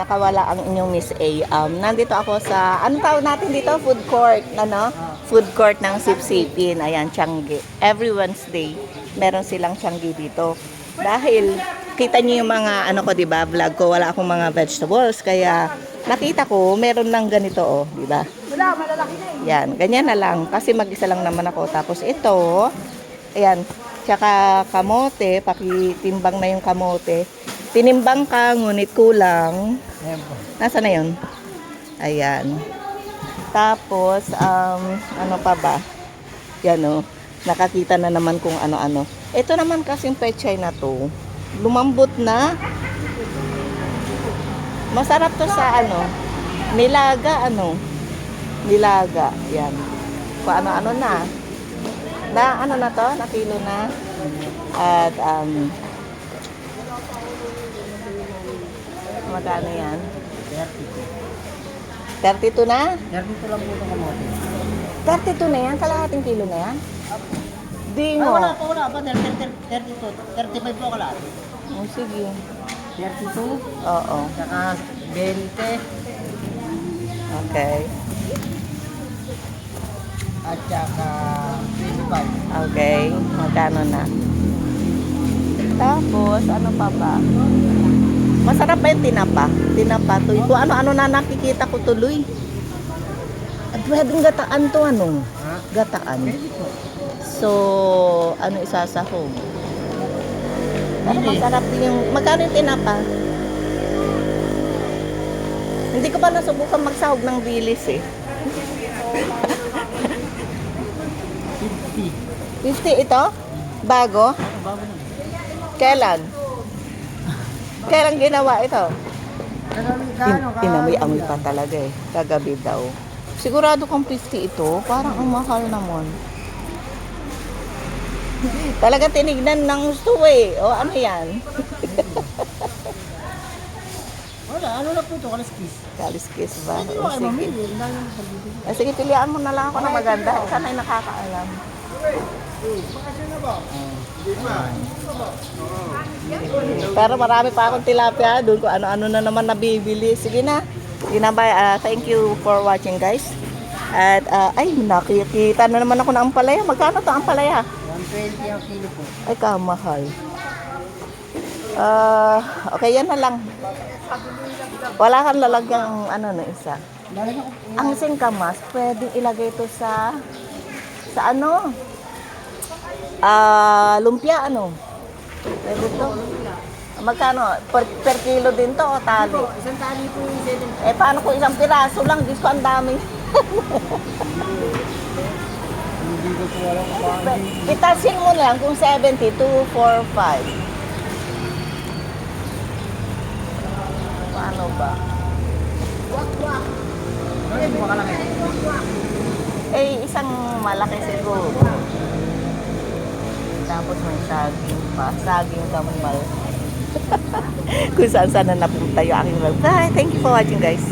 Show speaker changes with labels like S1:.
S1: Nakawala ang inyong Miss A. Um, nandito ako sa, ano tawag natin dito? Food court, ano? Food court ng Sipsipin. Ayan, Changi. Every Wednesday, meron silang Changi dito. Dahil, kita niyo yung mga, ano ko, di ba, vlog ko, wala akong mga vegetables. Kaya, nakita ko, meron ng ganito, oh, di ba?
S2: Wala, malalaki na eh.
S1: Yan, ganyan na lang. Kasi mag-isa lang naman ako. Tapos ito, ayan, tsaka kamote, pakitimbang na yung kamote. Tinimbang ka, ngunit kulang. Nasaan na yun? Ayan. Tapos, um, ano pa ba? Yan o. Nakakita na naman kung ano-ano. Ito naman kasing pechay na to. Lumambot na. Masarap to sa ano. Nilaga ano. Nilaga. Yan. Kung ano-ano na. Na ano na to? Na kilo na. At um, magkano yan?
S2: 30
S1: 32
S2: po.
S1: na?
S2: 32 lang po itong kamote.
S1: 32 na yan? Kalahating kilo na yan? Di
S2: Ah,
S1: mo.
S2: wala pa, wala pa. 30, 32. 35 po kalahati.
S1: Oh, sige.
S2: 32.
S1: Oo.
S2: Saka 20.
S1: Okay.
S2: At saka 25.
S1: Okay. Magkano na? Tapos, ano pa ba? Masarap ba yung tinapa? Tinapa to. Kung ano-ano na nakikita ko tuloy. At pwedeng gataan to ano? Gataan. So, ano isasahog? Pero masarap din yung... Magkano yung tinapa? Hindi ko pa nasubukan magsahog ng bilis eh.
S2: 50.
S1: 50 ito? Bago?
S2: Bago na?
S1: Kailan? Kailan ginawa ito? In, inamoy-amoy pa talaga eh. Kagabi daw. Sigurado kung 50 ito, parang ang mahal naman. Talaga tinignan ng gusto eh. O ano yan?
S2: Wala, ano na po ito? Kaliskis.
S1: Kaliskis ba?
S2: Hindi
S1: O
S2: mo kayo
S1: sige.
S2: mamili.
S1: Pilihan mo na lang ako na maganda. Sana ay nakakaalam. Pero marami pa akong tilapia doon kung ano-ano na naman nabibili. Sige na. Sige na ba? Ah, thank you for watching guys. At ah, ay, nakikita na naman ako ng ampalaya. Magkano to ampalaya?
S2: 120 ang kilo po.
S1: Ay, kamahal. Ah, okay, yan na lang. Wala kang lalagyan ano na isa.
S2: Ko
S1: Ang singkamas, pwedeng ilagay ito sa sa ano? Ah, lumpia ano? Pwede to. Magkano? Per, per kilo din to o tali?
S2: po. Isang tali po yung 7.
S1: Eh paano kung isang piraso lang? Diyos ko ang dami.
S2: Hindi ko po alam kung paano.
S1: Itasin mo lang kung 72, 4, 5. Paano ba?
S2: Ano yung makalaki?
S1: Eh, isang malaki siguro. Tapos may saging pa. Saging kamal. Kung saan saan na napunta yung aking vlog. Bye! Thank you for watching guys.